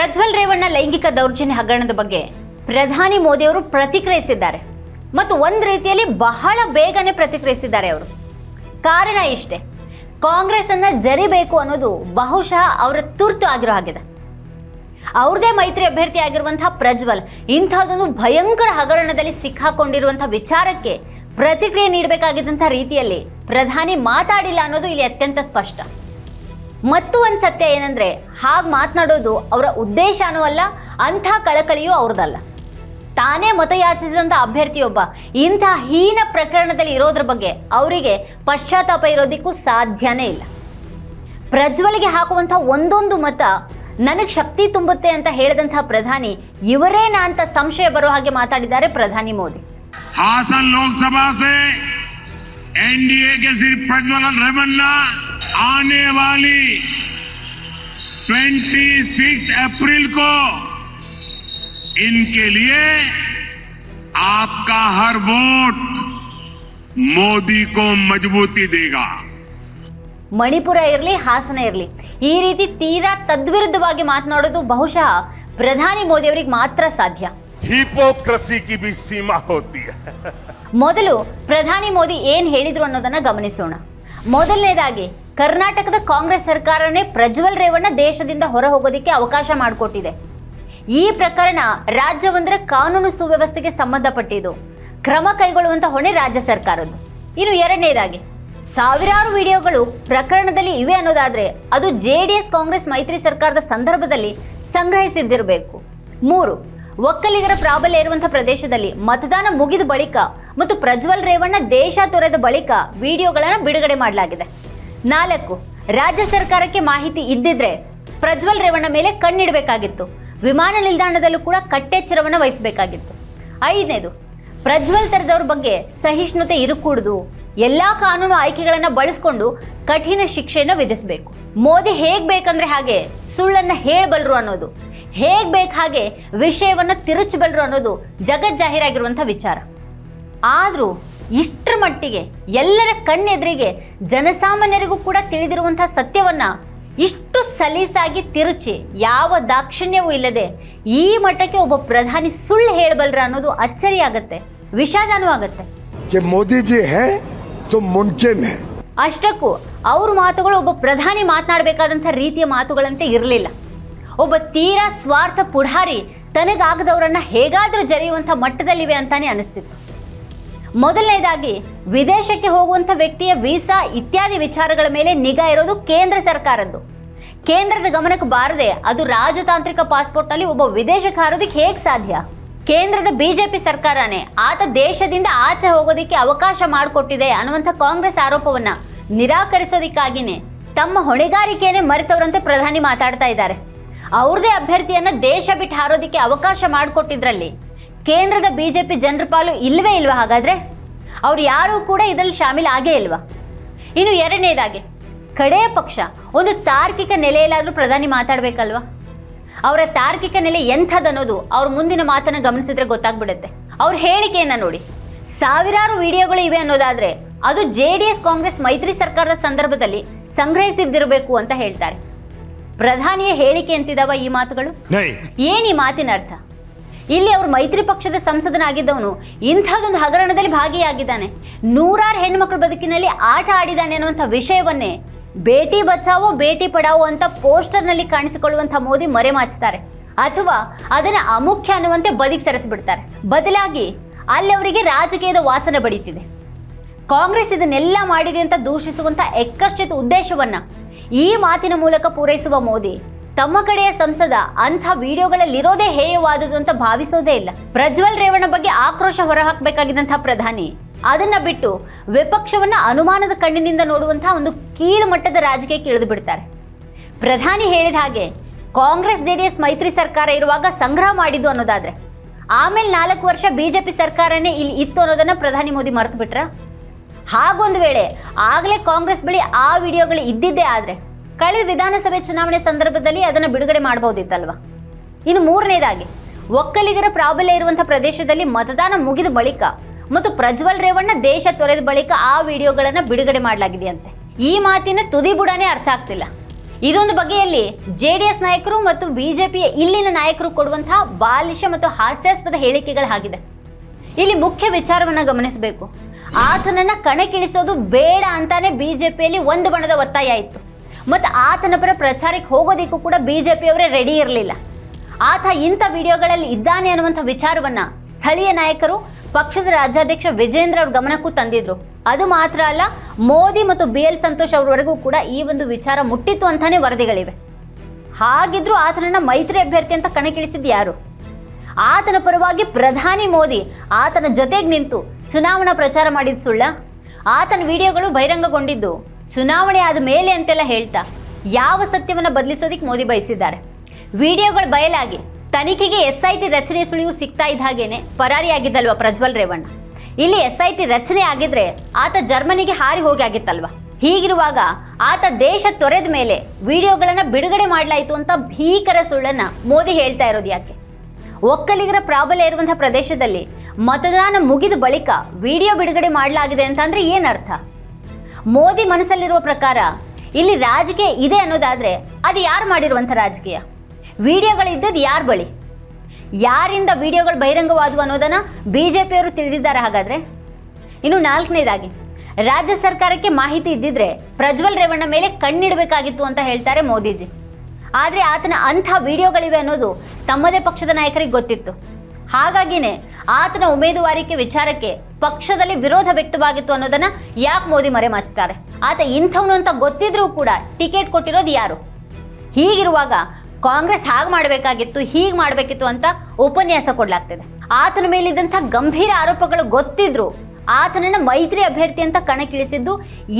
ಪ್ರಜ್ವಲ್ ರೇವಣ್ಣ ಲೈಂಗಿಕ ದೌರ್ಜನ್ಯ ಹಗರಣದ ಬಗ್ಗೆ ಪ್ರಧಾನಿ ಮೋದಿಯವರು ಪ್ರತಿಕ್ರಿಯಿಸಿದ್ದಾರೆ. ಮತ್ತು ಒಂದು ರೀತಿಯಲ್ಲಿ ಬಹಳ ಬೇಗನೆ ಪ್ರತಿಕ್ರಿಯಿಸಿದ್ದಾರೆ ಅವರು. ಕಾರಣ ಇಷ್ಟೇ. ಕಾಂಗ್ರೆಸ್ ಅನ್ನ ಜರಿಬೇಕು ಅನ್ನೋದು ಬಹುಶಃ ಅವರ ತುರ್ತು ಆಗಿರೋ ಹಾಗಿದೆ ಅವ್ರದೇ ಮೈತ್ರಿ ಅಭ್ಯರ್ಥಿ ಆಗಿರುವಂತಹ ಪ್ರಜ್ವಲ್ ಇಂಥದ್ದೊಂದು ಭಯಂಕರ ಹಗರಣದಲ್ಲಿ ಸಿಕ್ಕಾಕೊಂಡಿರುವಂತಹ ವಿಚಾರಕ್ಕೆ ಪ್ರತಿಕ್ರಿಯೆ ನೀಡಬೇಕಾಗಿದ್ದಂಥ ರೀತಿಯಲ್ಲಿ ಪ್ರಧಾನಿ ಮಾತಾಡಿಲ್ಲ ಅನ್ನೋದು ಇಲ್ಲಿ ಅತ್ಯಂತ ಸ್ಪಷ್ಟ. ಮತ್ತು ಒಂದು ಸತ್ಯ ಏನಂದ್ರೆ, ಹಾಗೆ ಮಾತನಾಡೋದು ಅವರ ಉದ್ದೇಶನೂ ಅಲ್ಲ, ಅಂಥ ಕಳಕಳಿಯೂ ಅವ್ರದ್ದಲ್ಲ ತಾನೇ ಮತಯಾಚಿಸಿದಂಥ ಅಭ್ಯರ್ಥಿಯೊಬ್ಬ, ಇಂಥ ಹೀನ ಪ್ರಕರಣದಲ್ಲಿ ಇರೋದ್ರ ಬಗ್ಗೆ ಅವರಿಗೆ ಪಶ್ಚಾತ್ತಾಪ ಇರೋದಕ್ಕೂ ಸಾಧ್ಯನೇ ಇಲ್ಲ. ಪ್ರಜ್ವಲ್ಗೆ ಹಾಕುವಂಥ ಒಂದೊಂದು ಮತ ನನಗೆ ಶಕ್ತಿ ತುಂಬುತ್ತೆ ಅಂತ ಹೇಳಿದಂಥ ಪ್ರಧಾನಿ ಇವರೇನ ಅಂತ ಸಂಶಯ ಬರೋ ಹಾಗೆ ಮಾತಾಡಿದ್ದಾರೆ ಪ್ರಧಾನಿ ಮೋದಿ. ಹಾಸನ್ ಲೋಕಸಭಾ से एनडीए के श्री प्रज्वल रेवन्ना आने वाली 26 अप्रैल को इनके लिए आपका हर वोट मोदी को मजबूती देगा ಮಣಿಪುರ ಇರಲಿ ಹಾಸನ ಇರಲಿ ಈ ರೀತಿ ತೀರಾ ತದ್ವಿರುದ್ಧವಾಗಿ ಮಾತನಾಡೋದು ಬಹುಶಃ ಪ್ರಧಾನಿ ಮೋದಿ ಅವರಿಗೆ ಮಾತ್ರ ಸಾಧ್ಯ हिपोक्रेसी की भी सीमा होती है ಮೊದಲು ಪ್ರಧಾನಿ ಮೋದಿ ಏನ್ ಹೇಳಿದ್ರು ಅನ್ನೋದನ್ನ ಗಮನಿಸೋಣ ಮೊದಲನೇದಾಗಿ ಕರ್ನಾಟಕದ ಕಾಂಗ್ರೆಸ್ ಸರ್ಕಾರನೇ ಪ್ರಜ್ವಲ್ ರೇವಣ್ಣ ದೇಶದಿಂದ ಹೊರ ಹೋಗೋದಕ್ಕೆ ಅವಕಾಶ ಮಾಡಿಕೊಟ್ಟಿದೆ. ಈ ಪ್ರಕರಣ ರಾಜ್ಯವೊಂದರ ಕಾನೂನು ಸುವ್ಯವಸ್ಥೆಗೆ ಸಂಬಂಧಪಟ್ಟಿದ್ದು. ಕ್ರಮ ಕೈಗೊಳ್ಳುವಂತ ಹೊಣೆ ರಾಜ್ಯ ಸರ್ಕಾರದ್ದು. ಇನ್ನು ಎರಡನೇದಾಗಿ, ಸಾವಿರಾರು ವಿಡಿಯೋಗಳು ಪ್ರಕರಣದಲ್ಲಿ ಇವೆ ಅನ್ನೋದಾದ್ರೆ ಅದು ಜೆ ಡಿ ಎಸ್ ಕಾಂಗ್ರೆಸ್ ಮೈತ್ರಿ ಸರ್ಕಾರದ ಸಂದರ್ಭದಲ್ಲಿ ಸಂಗ್ರಹಿಸಿದ್ದಿರಬೇಕು. ಮೂರು, ಒಕ್ಕಲಿಗರ ಪ್ರಾಬಲ್ಯ ಇರುವಂತಹ ಪ್ರದೇಶದಲ್ಲಿ ಮತದಾನ ಮುಗಿದ ಬಳಿಕ ಮತ್ತು ಪ್ರಜ್ವಲ್ ರೇವಣ್ಣ ದೇಶ ತೊರೆದ ಬಳಿಕ ವಿಡಿಯೋಗಳನ್ನು ಬಿಡುಗಡೆ ಮಾಡಲಾಗಿದೆ. ನಾಲ್ಕು, ರಾಜ್ಯ ಸರ್ಕಾರಕ್ಕೆ ಮಾಹಿತಿ ಇದ್ದಿದ್ರೆ ಪ್ರಜ್ವಲ್ ರೇವಣ್ಣ ಮೇಲೆ ಕಣ್ಣಿಡಬೇಕಾಗಿತ್ತು. ವಿಮಾನ ನಿಲ್ದಾಣದಲ್ಲೂ ಕೂಡ ಕಟ್ಟೆಚ್ಚರವನ್ನು ವಹಿಸಬೇಕಾಗಿತ್ತು. ಐದನೇದು, ಪ್ರಜ್ವಲ್ ತೆರೆದವ್ರ ಬಗ್ಗೆ ಸಹಿಷ್ಣುತೆ ಇರಕೂಡುದು. ಎಲ್ಲಾ ಕಾನೂನು ಆಯ್ಕೆಗಳನ್ನ ಬಳಸ್ಕೊಂಡು ಕಠಿಣ ಶಿಕ್ಷೆಯನ್ನು ವಿಧಿಸಬೇಕು. ಮೋದಿ ಹೇಗ್ ಬೇಕಂದ್ರೆ ಹಾಗೆ ಸುಳ್ಳನ್ನ ಹೇಳಬಲ್ರು ಅನ್ನೋದು. ಹೇಗ್ ಬೇಕು ಹಾಗೆ ವಿಷಯವನ್ನ ತಿರುಚಬಲ್ರು ಅನ್ನೋದು ಜಗಜ್ಜಾಹೀರಾಗಿರುವಂಥ ವಿಚಾರ. ಆದರೂ ಇಷ್ಟರ ಮಟ್ಟಿಗೆ ಎಲ್ಲರ ಕಣ್ಣೆದುರಿಗೆ ಜನಸಾಮಾನ್ಯರಿಗೂ ಕೂಡ ತಿಳಿದಿರುವಂತಹ ಸತ್ಯವನ್ನ ಇಷ್ಟು ಸಲೀಸಾಗಿ ತಿರುಚಿ ಯಾವ ದಾಕ್ಷಿಣ್ಯವೂ ಇಲ್ಲದೆ ಈ ಮಟ್ಟಕ್ಕೆ ಒಬ್ಬ ಪ್ರಧಾನಿ ಸುಳ್ಳು ಹೇಳಬಲ್ರ ಅನ್ನೋದು ಅಚ್ಚರಿ ಆಗತ್ತೆ ವಿಷಾದನೂ ಆಗತ್ತೆ. ಮೋದಿಜಿ ಅಷ್ಟಕ್ಕೂ ಅವ್ರ ಮಾತುಗಳು ಒಬ್ಬ ಪ್ರಧಾನಿ ಮಾತನಾಡಬೇಕಾದಂಥ ರೀತಿಯ ಮಾತುಗಳಂತೆ ಇರಲಿಲ್ಲ. ಒಬ್ಬ ತೀರಾ ಸ್ವಾರ್ಥ ಪುಢಾರಿ ತನಗಾಗದವರನ್ನ ಹೇಗಾದರೂ ಜರೆಯುವಂಥ ಮಟ್ಟದಲ್ಲಿವೆ ಅಂತಾನೆ ಅನಿಸ್ತಿತ್ತು. ಮೊದಲನೇದಾಗಿ, ವಿದೇಶಕ್ಕೆ ಹೋಗುವಂಥ ವ್ಯಕ್ತಿಯ ವೀಸಾ ಇತ್ಯಾದಿ ವಿಚಾರಗಳ ಮೇಲೆ ನಿಗಾ ಇರೋದು ಕೇಂದ್ರ ಸರ್ಕಾರದ್ದು. ಕೇಂದ್ರದ ಗಮನಕ್ಕೆ ಬಾರದೆ ಅದು ರಾಜತಾಂತ್ರಿಕ ಪಾಸ್ಪೋರ್ಟ್ನಲ್ಲಿ ಒಬ್ಬ ವಿದೇಶಕ್ಕೆ ಹಾರೋದಕ್ಕೆ ಹೇಗೆ ಸಾಧ್ಯ? ಕೇಂದ್ರದ ಬಿಜೆಪಿ ಸರ್ಕಾರನೇ ಆತ ದೇಶದಿಂದ ಆಚೆ ಹೋಗೋದಕ್ಕೆ ಅವಕಾಶ ಮಾಡಿಕೊಟ್ಟಿದೆ ಅನ್ನುವಂಥ ಕಾಂಗ್ರೆಸ್ ಆರೋಪವನ್ನ ನಿರಾಕರಿಸೋದಕ್ಕಾಗಿನೇ ತಮ್ಮ ಹೊಣೆಗಾರಿಕೆಯನ್ನೇ ಮರೆತವರಂತೆ ಪ್ರಧಾನಿ ಮಾತಾಡ್ತಾ ಇದ್ದಾರೆ. ಅವ್ರದೇ ಅಭ್ಯರ್ಥಿಯನ್ನ ದೇಶ ಬಿಟ್ಟು ಹಾರೋದಕ್ಕೆ ಅವಕಾಶ ಮಾಡಿಕೊಟ್ಟಿದ್ರಲ್ಲಿ ಕೇಂದ್ರದ ಬಿಜೆಪಿ ಜನರ ಪಾಲು ಇಲ್ವೇ ಇಲ್ವಾ ಹಾಗಾದ್ರೆ? ಅವ್ರು ಯಾರೂ ಕೂಡ ಇದರಲ್ಲಿ ಶಾಮೀಲ್ ಆಗೇ ಇಲ್ವಾ? ಇನ್ನು ಎರಡನೇದಾಗಿ ಕಡೆಯ ಪಕ್ಷ ಒಂದು ತಾರ್ಕಿಕ ನೆಲೆಯಲ್ಲಾದರೂ ಪ್ರಧಾನಿ ಮಾತಾಡಬೇಕಲ್ವಾ? ಅವರ ತಾರ್ಕಿಕ ನೆಲೆ ಎಂಥದನ್ನೋದು ಅವ್ರ ಮುಂದಿನ ಮಾತನ್ನು ಗಮನಿಸಿದ್ರೆ ಗೊತ್ತಾಗ್ಬಿಡುತ್ತೆ. ಅವ್ರ ಹೇಳಿಕೆಯನ್ನ ನೋಡಿ. ಸಾವಿರಾರು ವಿಡಿಯೋಗಳು ಇವೆ ಅನ್ನೋದಾದ್ರೆ ಅದು ಜೆ ಡಿ ಎಸ್ ಕಾಂಗ್ರೆಸ್ ಮೈತ್ರಿ ಸರ್ಕಾರದ ಸಂದರ್ಭದಲ್ಲಿ ಸಂಗ್ರಹಿಸಿದ್ದಿರಬೇಕು ಅಂತ ಹೇಳ್ತಾರೆ. ಪ್ರಧಾನಿಯ ಹೇಳಿಕೆ ಅಂತಿದಾವ ಈ ಮಾತುಗಳು? ಏನು ಏನ್ ಈ ಮಾತಿನ ಅರ್ಥ? ಇಲ್ಲಿ ಅವರು ಮೈತ್ರಿ ಪಕ್ಷದ ಸಂಸದನಾಗಿದ್ದವನು. ಇಂಥದ್ದೊಂದು ಹಗರಣದಲ್ಲಿ ಭಾಗಿಯಾಗಿದ್ದಾನೆ. ನೂರಾರು ಹೆಣ್ಮಕ್ಳ ಬದುಕಿನಲ್ಲಿ ಆಟ ಆಡಿದ್ದಾನೆ ಅನ್ನುವಂಥ ವಿಷಯವನ್ನೇ ಬೇಟಿ ಬಚಾವೋ, ಬೇಟಿ ಪಡಾವೋ ಅಂತ ಪೋಸ್ಟರ್ನಲ್ಲಿ ಕಾಣಿಸಿಕೊಳ್ಳುವಂಥ ಮೋದಿ ಮರೆಮಾಚ್ತಾರೆ ಅಥವಾ ಅದನ್ನ ಅಮುಖ್ಯ ಅನ್ನುವಂತೆ ಬದಿಗೆ ಸರಿಸಿಬಿಡ್ತಾರೆ. ಬದಲಾಗಿ ಅಲ್ಲಿ ಅವರಿಗೆ ರಾಜಕೀಯದ ವಾಸನೆ ಬಡಿತಿದೆ ಕಾಂಗ್ರೆಸ್ ಇದನ್ನೆಲ್ಲ ಮಾಡಿದೆ ಅಂತ ದೂಷಿಸುವಂಥ ಎಕ್ಕಶ್ಚಿತ ಉದ್ದೇಶವನ್ನ ಈ ಮಾತಿನ ಮೂಲಕ ಪೂರೈಸುವ ಮೋದಿ ತಮ್ಮ ಕಡೆಯ ಸಂಸದ ಅಂಥ ವಿಡಿಯೋಗಳಲ್ಲಿರೋದೇ ಹೇಯವಾದುದು ಅಂತ ಭಾವಿಸೋದೇ ಇಲ್ಲ. ಪ್ರಜ್ವಲ್ ರೇವಣ್ಣ ಬಗ್ಗೆ ಆಕ್ರೋಶ ಹೊರಹಾಕಬೇಕಾಗಿದ್ದಂಥ ಪ್ರಧಾನಿ. ಅದನ್ನ ಬಿಟ್ಟು ವಿಪಕ್ಷವನ್ನ ಅನುಮಾನದ ಕಣ್ಣಿನಿಂದ ನೋಡುವಂತಹ ಒಂದು ಕೀಳು ಮಟ್ಟದ ರಾಜಕೀಯಕ್ಕೆ ಇಳಿದು ಬಿಡ್ತಾರೆ. ಪ್ರಧಾನಿ ಹೇಳಿದ ಹಾಗೆ ಕಾಂಗ್ರೆಸ್, ಜೆಡಿಎಸ್ ಮೈತ್ರಿ ಸರ್ಕಾರ ಇರುವಾಗ ಸಂಗ್ರಹ ಮಾಡಿದ್ದು ಅನ್ನೋದಾದ್ರೆ. ಆಮೇಲೆ ನಾಲ್ಕು ವರ್ಷ ಬಿಜೆಪಿ ಸರ್ಕಾರನೇ ಇಲ್ಲಿ ಇತ್ತು ಅನ್ನೋದನ್ನ ಪ್ರಧಾನಿ ಮೋದಿ ಮರೆತು ಬಿಟ್ರ ಹಾಗೊಂದು ವೇಳೆ ಆಗಲೇ ಕಾಂಗ್ರೆಸ್ ಬಳಿ ಆ ವಿಡಿಯೋಗಳು ಇದ್ದಿದ್ದೇ ಆದ್ರೆ ಕಳೆದ ವಿಧಾನಸಭೆ ಚುನಾವಣೆ ಸಂದರ್ಭದಲ್ಲಿ ಅದನ್ನು ಬಿಡುಗಡೆ ಮಾಡಬಹುದಿತ್ತಲ್ವಾ? ಇನ್ನು ಮೂರನೇದಾಗಿ, ಒಕ್ಕಲಿಗರ ಪ್ರಾಬಲ್ಯ ಇರುವಂತಹ ಪ್ರದೇಶದಲ್ಲಿ ಮತದಾನ ಮುಗಿದ ಬಳಿಕ ಮತ್ತು ಪ್ರಜ್ವಲ್ ರೇವಣ್ಣ ದೇಶ ತೊರೆದ ಬಳಿಕ ಆ ವಿಡಿಯೋಗಳನ್ನು ಬಿಡುಗಡೆ ಮಾಡಲಾಗಿದೆಯಂತೆ. ಈ ಮಾತಿನ ತುದಿ ಬುಡನೇ ಅರ್ಥ ಆಗ್ತಿಲ್ಲ. ಇದೊಂದು ಬಗೆಯಲ್ಲಿ ಜೆ ಡಿ ಎಸ್ ನಾಯಕರು ಮತ್ತು ಬಿಜೆಪಿಯ ಇಲ್ಲಿನ ನಾಯಕರು ಕೊಡುವಂತಹ ಬಾಲಿಶ ಮತ್ತು ಹಾಸ್ಯಾಸ್ಪದ ಹೇಳಿಕೆಗಳು ಆಗಿದೆ ಇಲ್ಲಿ ಮುಖ್ಯ ವಿಚಾರವನ್ನು ಗಮನಿಸಬೇಕು. ಆತನನ್ನ ಕಣಕ್ಕಿಳಿಸೋದು ಬೇಡ ಅಂತಾನೆ ಬಿಜೆಪಿಯಲ್ಲಿ ಒಂದು ಬಣದ ಒತ್ತಾಯ ಇತ್ತು. ಮತ್ತು ಆತನ ಪರ ಪ್ರಚಾರಕ್ಕೆ ಹೋಗೋದಕ್ಕೂ ಕೂಡ ಬಿ ಜೆ ಪಿಯವರೇ ರೆಡಿ ಇರಲಿಲ್ಲ. ಆತ ಇಂಥ ವಿಡಿಯೋಗಳಲ್ಲಿ ಇದ್ದಾನೆ ಅನ್ನುವಂಥ ವಿಚಾರವನ್ನು ಸ್ಥಳೀಯ ನಾಯಕರು, ಪಕ್ಷದ ರಾಜ್ಯಾಧ್ಯಕ್ಷ ವಿಜೇಂದ್ರ ಅವ್ರ ಗಮನಕ್ಕೂ ತಂದಿದ್ರು. ಅದು ಮಾತ್ರ ಅಲ್ಲ, ಮೋದಿ ಮತ್ತು ಬಿ ಎಲ್ ಸಂತೋಷ್ ಅವರವರೆಗೂ ಕೂಡ ಈ ಒಂದು ವಿಚಾರ ಮುಟ್ಟಿತ್ತು ಅಂತಾನೆ ವರದಿಗಳಿವೆ. ಹಾಗಿದ್ರೂ ಆತನನ್ನ ಮೈತ್ರಿ ಅಭ್ಯರ್ಥಿ ಅಂತ ಕಣಕ್ಕಿಳಿಸಿದ್ದು ಯಾರು? ಆತನ ಪರವಾಗಿ ಪ್ರಧಾನಿ ಮೋದಿ ಆತನ ಜೊತೆಗೆ ನಿಂತು ಚುನಾವಣಾ ಪ್ರಚಾರ ಮಾಡಿದ ಸುಳ್ಳ? ಆತನ ವಿಡಿಯೋಗಳು ಬಹಿರಂಗಗೊಂಡಿದ್ದು? ಚುನಾವಣೆ ಆದ ಮೇಲೆ ಅಂತೆಲ್ಲ ಹೇಳ್ತಾ ಯಾವ ಸತ್ಯವನ್ನು ಬದಲಿಸೋದಿಕ್ಕೆ ಮೋದಿ ಬಯಸಿದ್ದಾರೆ. ವಿಡಿಯೋಗಳು ಬಯಲಾಗಿ ತನಿಖೆಗೆ ಎಸ್ ಐ ಟಿ ರಚನೆ ಸುಳಿವು ಸಿಗ್ತಾ ಇದ್ದ ಹಾಗೇನೆ ಪರಾರಿಯಾಗಿದ್ದಲ್ವ ಪ್ರಜ್ವಲ್ ರೇವಣ್ಣ. ಇಲ್ಲಿ ಎಸ್ ಐ ಟಿ ರಚನೆ ಆಗಿದ್ರೆ ಆತ ಜರ್ಮನಿಗೆ ಹಾರಿ ಹೋಗಿ ಆಗಿತ್ತಲ್ವಾ. ಹೀಗಿರುವಾಗ ಆತ ದೇಶ ತೊರೆದ ಮೇಲೆ ವಿಡಿಯೋಗಳನ್ನ ಬಿಡುಗಡೆ ಮಾಡಲಾಯಿತು ಅಂತ ಭೀಕರ ಸುಳ್ಳನ್ನ ಮೋದಿ ಹೇಳ್ತಾ ಇರೋದು ಯಾಕೆ. ಒಕ್ಕಲಿಗರ ಪ್ರಾಬಲ್ಯ ಇರುವಂತಹ ಪ್ರದೇಶದಲ್ಲಿ ಮತದಾನ ಮುಗಿದ ಬಳಿಕ ವಿಡಿಯೋ ಬಿಡುಗಡೆ ಮಾಡಲಾಗಿದೆ ಅಂತಂದ್ರೆ ಏನರ್ಥ ಮೋದಿ ಮನಸ್ಸಲ್ಲಿರುವ ಪ್ರಕಾರ ಇಲ್ಲಿ ರಾಜಕೀಯ ಇದೆ ಅನ್ನೋದಾದರೆ ಅದು ಯಾರು ಮಾಡಿರುವಂಥ ರಾಜಕೀಯ? ವಿಡಿಯೋಗಳಿದ್ದದ್ದು ಯಾರ ಬಳಿ? ಯಾರಿಂದ ವಿಡಿಯೋಗಳು ಬಹಿರಂಗವಾದವು ಅನ್ನೋದನ್ನು ಬಿ ಜೆ ಪಿಯವರು ತಿಳಿದಿದ್ದಾರೆ ಹಾಗಾದ್ರೆ? ಇನ್ನು ನಾಲ್ಕನೇದಾಗಿ, ರಾಜ್ಯ ಸರ್ಕಾರಕ್ಕೆ ಮಾಹಿತಿ ಇದ್ದಿದ್ರೆ ಪ್ರಜ್ವಲ್ ರೇವಣ್ಣ ಮೇಲೆ ಕಣ್ಣಿಡಬೇಕಾಗಿತ್ತು ಅಂತ ಹೇಳ್ತಾರೆ ಮೋದಿಜಿ. ಆದರೆ ಆತನ ಅಂಥ ವಿಡಿಯೋಗಳಿವೆ ಅನ್ನೋದು ತಮ್ಮದೇ ಪಕ್ಷದ ನಾಯಕರಿಗೆ ಗೊತ್ತಿತ್ತು. ಹಾಗಾಗಿನೇ ಆತನ ಉಮೇದುವಾರಿಕೆ ವಿಚಾರಕ್ಕೆ ಪಕ್ಷದಲ್ಲಿ ವಿರೋಧ ವ್ಯಕ್ತವಾಗಿತ್ತು ಅನ್ನೋದನ್ನ ಯಾಕೆ ಮೋದಿ ಮರೆಮಾಚ್ತಾರೆ ಆತ ಇಂಥವನು ಅಂತ ಗೊತ್ತಿದ್ರೂ ಕೂಡ ಟಿಕೆಟ್ ಕೊಟ್ಟಿರೋದು ಯಾರು? ಹೀಗಿರುವಾಗ ಕಾಂಗ್ರೆಸ್ ಹಾಗೆ ಮಾಡಬೇಕಾಗಿತ್ತು, ಹೀಗೆ ಮಾಡಬೇಕಿತ್ತು ಅಂತ ಉಪನ್ಯಾಸ ಕೊಡಲಾಗ್ತದೆ. ಆತನ ಮೇಲಿದ್ದಂಥ ಗಂಭೀರ ಆರೋಪಗಳು ಗೊತ್ತಿದ್ರು ಆತನನ್ನ ಮೈತ್ರಿ ಅಭ್ಯರ್ಥಿ ಅಂತ ಕಣಕ್ಕಿಳಿಸಿದ್ದು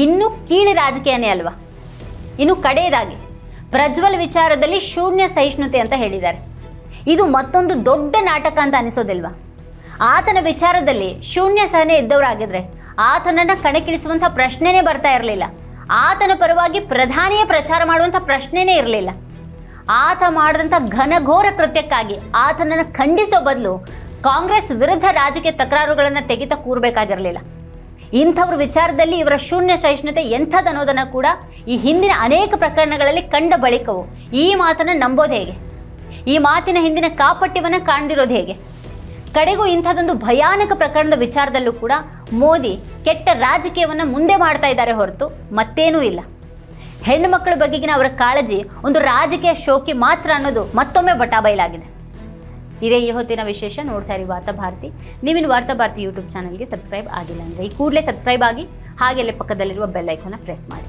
ಇನ್ನೂ ಕೀಳಿ ರಾಜಕೀಯನೇ ಅಲ್ವಾ? ಇನ್ನು ಕಡೆಯದಾಗಿ ಪ್ರಜ್ವಲ್ ವಿಚಾರದಲ್ಲಿ ಶೂನ್ಯ ಸಹಿಷ್ಣುತೆ ಅಂತ ಹೇಳಿದ್ದಾರೆ. ಇದು ಮತ್ತೊಂದು ದೊಡ್ಡ ನಾಟಕ ಅಂತ ಅನಿಸೋದಿಲ್ವಾ? ಆತನ ವಿಚಾರದಲ್ಲಿ ಶೂನ್ಯ ಸಹನೆ ಇದ್ದವರಾಗಿದ್ರೆ ಆತನನ್ನ ಕಣಕ್ಕಿಳಿಸುವಂಥ ಪ್ರಶ್ನೆನೇ ಬರ್ತಾ ಇರಲಿಲ್ಲ. ಆತನ ಪರವಾಗಿ ಪ್ರಧಾನಿಯ ಪ್ರಚಾರ ಮಾಡುವಂಥ ಪ್ರಶ್ನೆನೇ ಇರಲಿಲ್ಲ. ಆತ ಮಾಡಿದಂಥ ಘನಘೋರ ಕೃತ್ಯಕ್ಕಾಗಿ ಆತನನ್ನು ಖಂಡಿಸೋ ಬದಲು ಕಾಂಗ್ರೆಸ್ ವಿರುದ್ಧ ರಾಜಕೀಯ ತಕರಾರುಗಳನ್ನು ತೆಗಿತಾ ಕೂರಬೇಕಾಗಿರಲಿಲ್ಲ. ಇಂಥವ್ರ ವಿಚಾರದಲ್ಲಿ ಇವರ ಶೂನ್ಯ ಸಹಿಷ್ಣುತೆ ಎಂಥದನ್ನೋದನ್ನು ಕೂಡ ಈ ಹಿಂದಿನ ಅನೇಕ ಪ್ರಕರಣಗಳಲ್ಲಿ ಕಂಡ ಬಳಿಕವು. ಈ ಮಾತನ್ನು ನಂಬೋದು ಹೇಗೆ? ಈ ಮಾತಿನ ಹಿಂದಿನ ಕಾಪಟ್ಯವನ್ನು ಕಾಣ್ದಿರೋದು ಹೇಗೆ? ಕಡೆಗೂ ಇಂಥದ್ದೊಂದು ಭಯಾನಕ ಪ್ರಕರಣದ ವಿಚಾರದಲ್ಲೂ ಕೂಡ ಮೋದಿ ಕೆಟ್ಟ ರಾಜಕೀಯವನ್ನು ಮುಂದೆ ಮಾಡ್ತಾ ಇದ್ದಾರೆ ಹೊರತು ಮತ್ತೇನೂ ಇಲ್ಲ. ಹೆಣ್ಣು ಮಕ್ಕಳ ಬಗೆಗಿನ ಅವರ ಕಾಳಜಿ ಒಂದು ರಾಜಕೀಯ ಶೋಕಿ ಮಾತ್ರ ಅನ್ನೋದು ಮತ್ತೊಮ್ಮೆ ಬಟಾಬೈಲಾಗಿದೆ ಇದೇ ಈ ಹೊತ್ತಿನ ವಿಶೇಷ, ನೋಡ್ತಾ ಇರಿ ವಾರ್ತಾ ಭಾರತಿ. ನೀವಿನ ವಾರ್ತಾ ಭಾರತಿ ಯೂಟ್ಯೂಬ್ ಚಾನಲ್ಗೆ ಸಬ್ಸ್ಕ್ರೈಬ್ ಆಗಿಲ್ಲ ಅಂದರೆ ಈ ಕೂಡಲೇ ಸಬ್ಸ್ಕ್ರೈಬ್ ಆಗಿ ಹಾಗೆಲ್ಲೇ ಪಕ್ಕದಲ್ಲಿರುವ ಬೆಲ್ ಐಕಾನ ಪ್ರೆಸ್ ಮಾಡಿ.